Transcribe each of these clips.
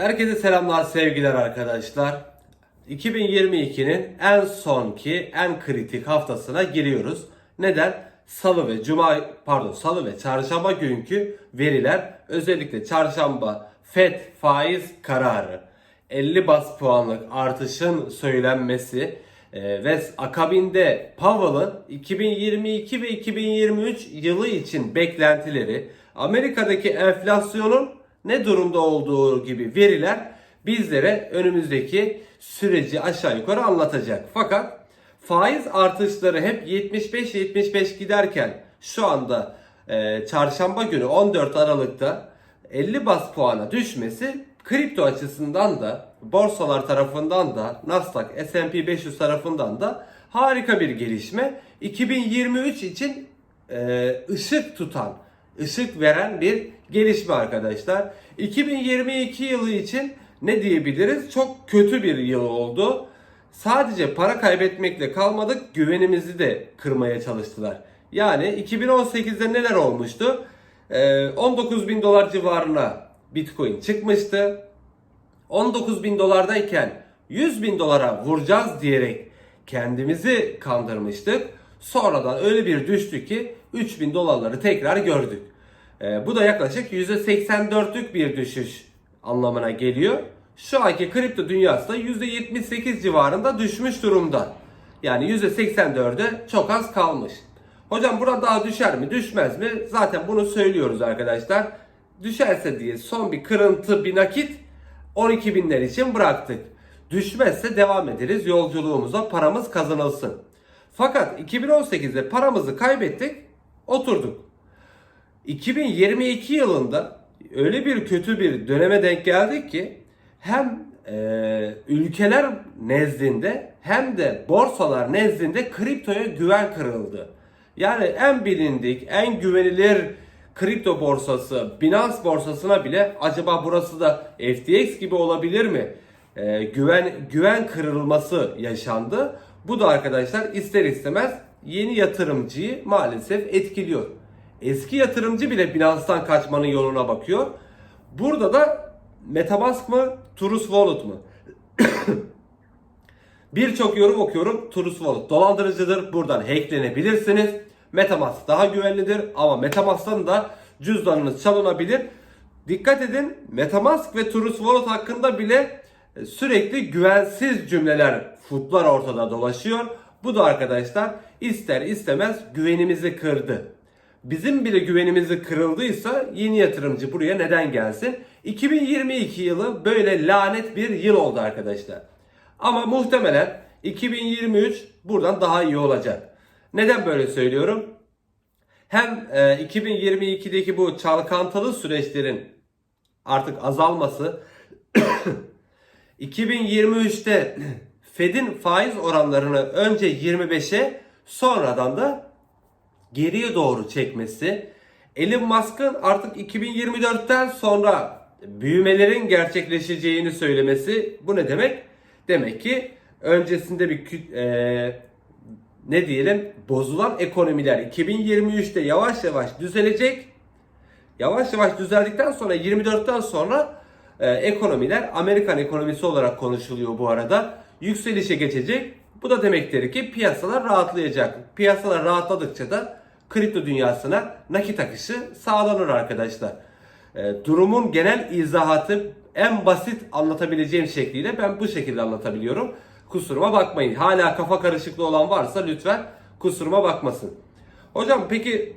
Herkese selamlar sevgiler arkadaşlar. 2022'nin en sonki en kritik haftasına giriyoruz. Neden? Salı ve cuma pardon Salı ve çarşamba günkü veriler özellikle çarşamba FED faiz kararı 50 bas puanlık artışın söylenmesi e, ve akabinde Powell'ın 2022 ve 2023 yılı için beklentileri, Amerika'daki enflasyonun ne durumda olduğu gibi veriler bizlere önümüzdeki süreci aşağı yukarı anlatacak. Fakat faiz artışları hep 75-75 giderken şu anda e, çarşamba günü 14 Aralık'ta 50 bas puana düşmesi kripto açısından da borsalar tarafından da Nasdaq, S&P 500 tarafından da harika bir gelişme. 2023 için e, ışık tutan, ışık veren bir gelişme arkadaşlar. 2022 yılı için ne diyebiliriz? Çok kötü bir yıl oldu. Sadece para kaybetmekle kalmadık, güvenimizi de kırmaya çalıştılar. Yani 2018'de neler olmuştu? Ee, 19 bin dolar civarına Bitcoin çıkmıştı. 19 bin dolardayken 100 bin dolara vuracağız diyerek kendimizi kandırmıştık. Sonradan öyle bir düştü ki 3 bin dolarları tekrar gördük. Ee, bu da yaklaşık %84'lük bir düşüş anlamına geliyor. Şu anki kripto dünyası da %78 civarında düşmüş durumda. Yani %84'e çok az kalmış. Hocam burada daha düşer mi düşmez mi? Zaten bunu söylüyoruz arkadaşlar. Düşerse diye son bir kırıntı bir nakit 12 binler için bıraktık. Düşmezse devam ederiz yolculuğumuza paramız kazanılsın. Fakat 2018'de paramızı kaybettik oturduk. 2022 yılında öyle bir kötü bir döneme denk geldik ki hem e, ülkeler nezdinde hem de borsalar nezdinde kriptoya güven kırıldı. Yani en bilindik, en güvenilir kripto borsası Binance borsasına bile acaba burası da FTX gibi olabilir mi? E, güven güven kırılması yaşandı. Bu da arkadaşlar ister istemez yeni yatırımcıyı maalesef etkiliyor. Eski yatırımcı bile Binance'tan kaçmanın yoluna bakıyor. Burada da Metamask mı, Trust Wallet mı? Birçok yorum okuyorum. Trust Wallet dolandırıcıdır. Buradan hacklenebilirsiniz. Metamask daha güvenlidir ama Metamask'tan da cüzdanınız çalınabilir. Dikkat edin Metamask ve Trust Wallet hakkında bile e, sürekli güvensiz cümleler, futlar ortada dolaşıyor. Bu da arkadaşlar ister istemez güvenimizi kırdı. Bizim bile güvenimizi kırıldıysa yeni yatırımcı buraya neden gelsin? 2022 yılı böyle lanet bir yıl oldu arkadaşlar. Ama muhtemelen 2023 buradan daha iyi olacak. Neden böyle söylüyorum? Hem e, 2022'deki bu çalkantılı süreçlerin artık azalması 2023'te Fed'in faiz oranlarını önce 25'e sonradan da geriye doğru çekmesi Elon Musk'ın artık 2024'ten sonra büyümelerin gerçekleşeceğini söylemesi bu ne demek? Demek ki öncesinde bir e, ne diyelim bozulan ekonomiler 2023'te yavaş yavaş düzelecek. Yavaş yavaş düzeldikten sonra 24'ten sonra e, ekonomiler Amerikan ekonomisi olarak konuşuluyor bu arada. Yükselişe geçecek. Bu da demektir ki piyasalar rahatlayacak. Piyasalar rahatladıkça da kripto dünyasına nakit akışı sağlanır arkadaşlar. E, durumun genel izahatı en basit anlatabileceğim şekliyle ben bu şekilde anlatabiliyorum. Kusuruma bakmayın. Hala kafa karışıklığı olan varsa lütfen kusuruma bakmasın. Hocam peki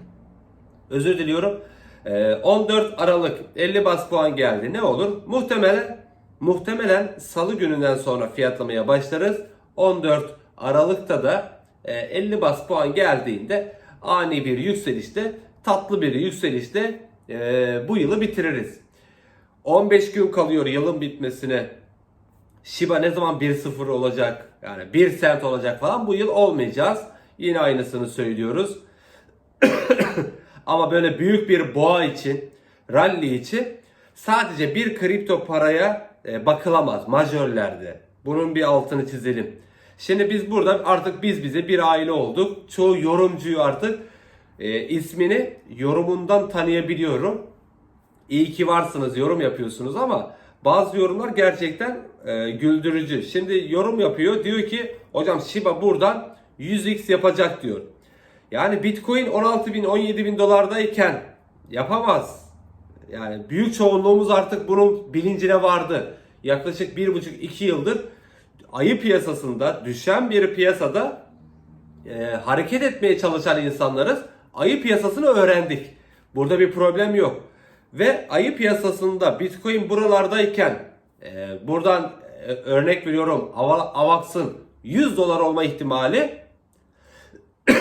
özür diliyorum. Ee, 14 Aralık 50 bas puan geldi. Ne olur? Muhtemelen muhtemelen salı gününden sonra fiyatlamaya başlarız. 14 Aralık'ta da e, 50 bas puan geldiğinde ani bir yükselişte tatlı bir yükselişte e, bu yılı bitiririz. 15 gün kalıyor yılın bitmesine. Shiba ne zaman 1.0 olacak? Yani 1 sent olacak falan bu yıl olmayacağız. Yine aynısını söylüyoruz. Ama böyle büyük bir boğa için, rally için sadece bir kripto paraya e, bakılamaz majörlerde. Bunun bir altını çizelim. Şimdi biz burada artık biz bize bir aile olduk. Çoğu yorumcuyu artık e, ismini yorumundan tanıyabiliyorum. iyi ki varsınız yorum yapıyorsunuz ama bazı yorumlar gerçekten e, güldürücü. Şimdi yorum yapıyor diyor ki hocam Shiba buradan 100x yapacak diyor. Yani Bitcoin 16 bin 17 bin dolardayken yapamaz. Yani büyük çoğunluğumuz artık bunun bilincine vardı. Yaklaşık 1,5-2 yıldır ayı piyasasında düşen bir piyasada e, hareket etmeye çalışan insanlarız. Ayı piyasasını öğrendik. Burada bir problem yok. Ve ayı piyasasında Bitcoin buralardayken e, buradan e, örnek veriyorum Ava- Avax'ın 100 dolar olma ihtimali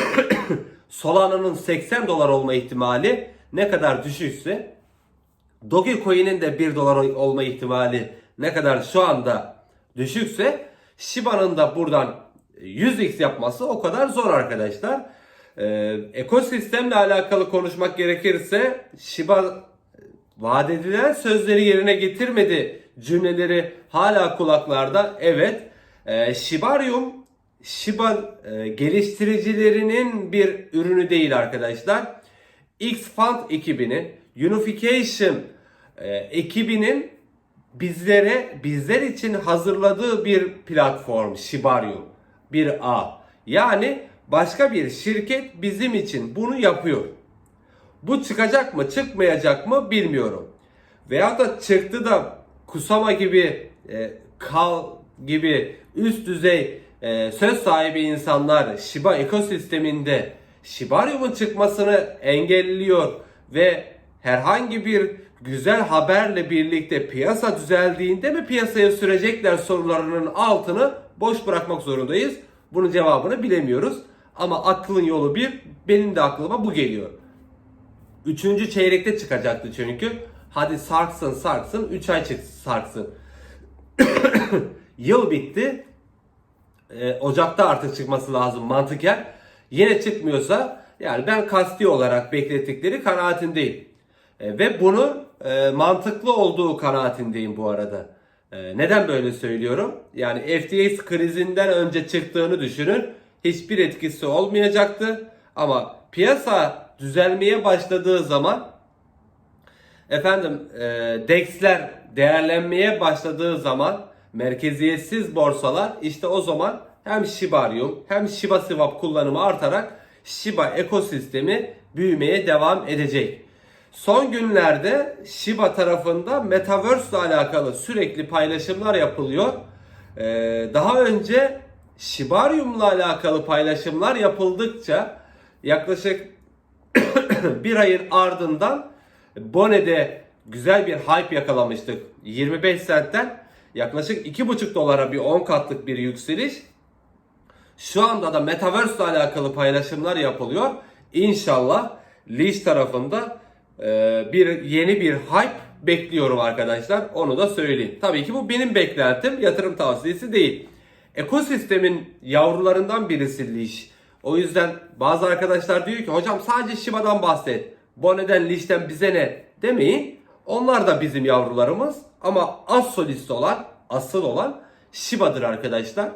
Solana'nın 80 dolar olma ihtimali ne kadar düşükse Dogecoin'in de 1 dolar olma ihtimali ne kadar şu anda düşükse Shiba'nın da buradan 100x yapması o kadar zor arkadaşlar. Ee, ekosistemle alakalı konuşmak gerekirse Shiba vaat edilen sözleri yerine getirmedi cümleleri hala kulaklarda. Evet e, Shibarium Shiba e, geliştiricilerinin bir ürünü değil arkadaşlar. X-Fund ekibinin Unification e, ekibinin bizlere bizler için hazırladığı bir platform Shibarium 1A. Yani başka bir şirket bizim için bunu yapıyor. Bu çıkacak mı çıkmayacak mı bilmiyorum. Veyahut da çıktı da Kusama gibi e, Kal gibi üst düzey e, söz sahibi insanlar Shiba ekosisteminde Shibarium'un çıkmasını engelliyor ve herhangi bir güzel haberle birlikte piyasa düzeldiğinde mi piyasaya sürecekler sorularının altını boş bırakmak zorundayız. Bunun cevabını bilemiyoruz. Ama aklın yolu bir, benim de aklıma bu geliyor. Üçüncü çeyrekte çıkacaktı çünkü. Hadi sarksın sarksın 3 ay çık sarksın. Yıl bitti. Ee, Ocak'ta artık çıkması lazım mantıken. Yine çıkmıyorsa yani ben kasti olarak beklettikleri kanaatindeyim. E, ve bunun e, mantıklı olduğu kanaatindeyim bu arada. E, neden böyle söylüyorum? Yani FTX krizinden önce çıktığını düşünün. Hiçbir etkisi olmayacaktı. Ama piyasa düzelmeye başladığı zaman efendim e, DEX'ler değerlenmeye başladığı zaman merkeziyetsiz borsalar işte o zaman hem Shibarium hem Shiba Swap kullanımı artarak Shiba ekosistemi büyümeye devam edecek. Son günlerde Shiba tarafında Metaverse ile alakalı sürekli paylaşımlar yapılıyor. Ee, daha önce Shibarium ile alakalı paylaşımlar yapıldıkça yaklaşık bir ayın ardından Bone'de güzel bir hype yakalamıştık. 25 centten yaklaşık 2,5 dolara bir 10 katlık bir yükseliş. Şu anda da Metaverse ile alakalı paylaşımlar yapılıyor. İnşallah Leash tarafında bir yeni bir hype bekliyorum arkadaşlar. Onu da söyleyeyim. Tabii ki bu benim beklentim. Yatırım tavsiyesi değil. Ekosistemin yavrularından birisi Leash. O yüzden bazı arkadaşlar diyor ki hocam sadece Shiba'dan bahset. Bone'den, Leash'ten bize ne demeyin. Onlar da bizim yavrularımız. Ama az solist olan, asıl olan Shiba'dır arkadaşlar.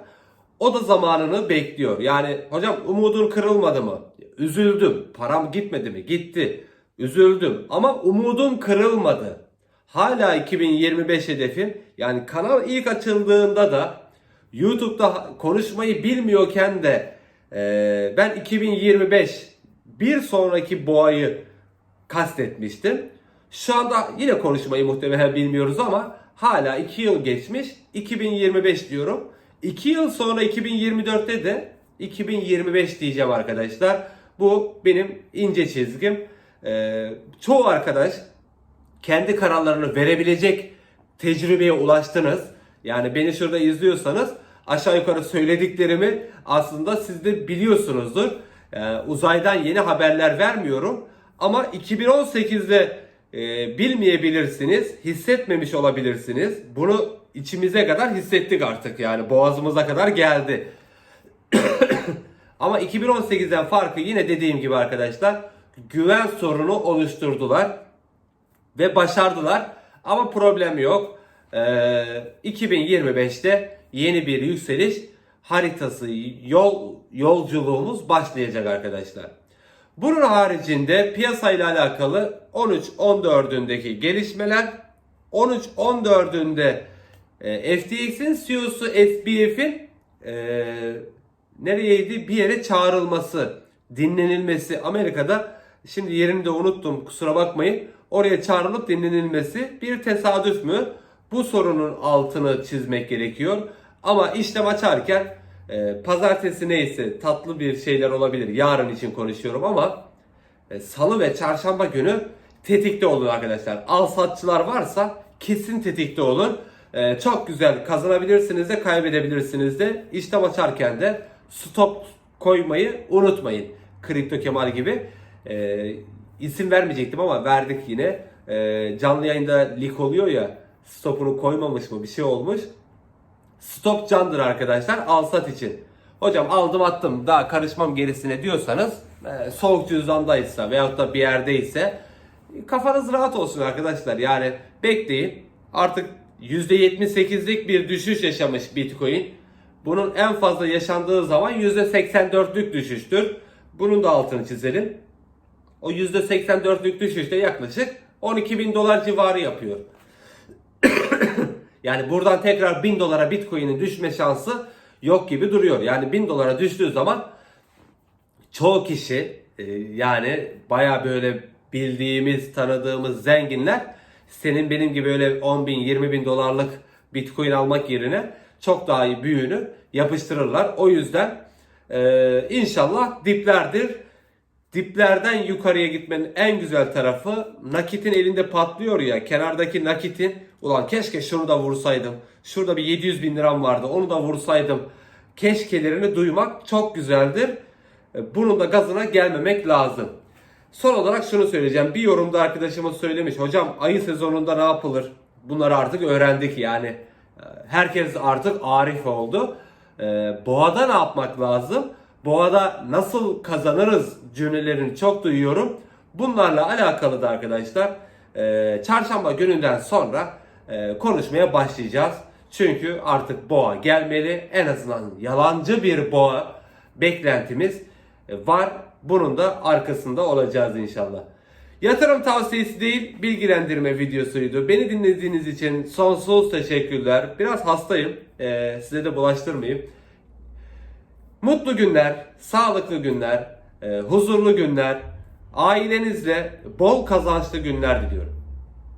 O da zamanını bekliyor. Yani hocam umudun kırılmadı mı? Üzüldüm. Param gitmedi mi? Gitti. Üzüldüm. Ama umudum kırılmadı. Hala 2025 hedefim. Yani kanal ilk açıldığında da YouTube'da konuşmayı bilmiyorken de e, ben 2025 bir sonraki boğayı kastetmiştim. Şu anda yine konuşmayı muhtemelen bilmiyoruz ama hala 2 yıl geçmiş. 2025 diyorum. 2 yıl sonra 2024'te de 2025 diyeceğim arkadaşlar. Bu benim ince çizgim. Ee, çoğu arkadaş kendi kararlarını verebilecek tecrübeye ulaştınız. Yani beni şurada izliyorsanız aşağı yukarı söylediklerimi aslında siz de biliyorsunuzdur. Ee, uzaydan yeni haberler vermiyorum. Ama 2018'de e, bilmeyebilirsiniz, hissetmemiş olabilirsiniz. Bunu içimize kadar hissettik artık yani boğazımıza kadar geldi. Ama 2018'den farkı yine dediğim gibi arkadaşlar güven sorunu oluşturdular ve başardılar. Ama problem yok. Ee, 2025'te yeni bir yükseliş haritası, yol yolculuğumuz başlayacak arkadaşlar. Bunun haricinde piyasayla alakalı 13-14'ündeki gelişmeler 13-14'ünde e, FTX'in CEO'su SBF'in e, nereyeydi bir yere çağrılması, dinlenilmesi Amerika'da şimdi yerini de unuttum kusura bakmayın. Oraya çağrılıp dinlenilmesi bir tesadüf mü? Bu sorunun altını çizmek gerekiyor. Ama işlem açarken e, pazartesi neyse tatlı bir şeyler olabilir. Yarın için konuşuyorum ama e, salı ve çarşamba günü tetikte olun arkadaşlar. Al satçılar varsa kesin tetikte olun. E, çok güzel kazanabilirsiniz de kaybedebilirsiniz de. İşlem açarken de stop koymayı unutmayın. Kripto Kemal gibi. E, isim vermeyecektim ama verdik yine. E, canlı yayında lik oluyor ya stopunu koymamış mı bir şey olmuş. Stop candır arkadaşlar al sat için. Hocam aldım attım daha karışmam gerisine diyorsanız e, soğuk cüzdandaysa veyahut da bir yerdeyse kafanız rahat olsun arkadaşlar. Yani bekleyin. Artık %78'lik bir düşüş yaşamış Bitcoin. Bunun en fazla yaşandığı zaman %84'lük düşüştür. Bunun da altını çizelim. O %84'lük düşüşte yaklaşık 12 bin dolar civarı yapıyor. Yani buradan tekrar 1000 dolara Bitcoin'in düşme şansı yok gibi duruyor. Yani 1000 dolara düştüğü zaman çoğu kişi e, yani baya böyle bildiğimiz, tanıdığımız zenginler senin benim gibi öyle 10 bin, 20 bin dolarlık Bitcoin almak yerine çok daha iyi büyüğünü yapıştırırlar. O yüzden e, inşallah diplerdir. Diplerden yukarıya gitmenin en güzel tarafı nakitin elinde patlıyor ya kenardaki nakitin ulan keşke şunu da vursaydım. Şurada bir 700 bin liram vardı onu da vursaydım. Keşkelerini duymak çok güzeldir. E, Bunun da gazına gelmemek lazım. Son olarak şunu söyleyeceğim. Bir yorumda arkadaşımız söylemiş. Hocam ayı sezonunda ne yapılır? Bunları artık öğrendik yani. E, Herkes artık arif oldu. E, Boğada ne yapmak lazım? Boğada nasıl kazanırız cümlelerini çok duyuyorum. Bunlarla alakalı da arkadaşlar e, çarşamba gününden sonra e, konuşmaya başlayacağız. Çünkü artık boğa gelmeli. En azından yalancı bir boğa beklentimiz e, var. Bunun da arkasında olacağız inşallah. Yatırım tavsiyesi değil, bilgilendirme videosuydu. Beni dinlediğiniz için sonsuz teşekkürler. Biraz hastayım, e, size de bulaştırmayayım. Mutlu günler, sağlıklı günler, e, huzurlu günler, ailenizle bol kazançlı günler diliyorum.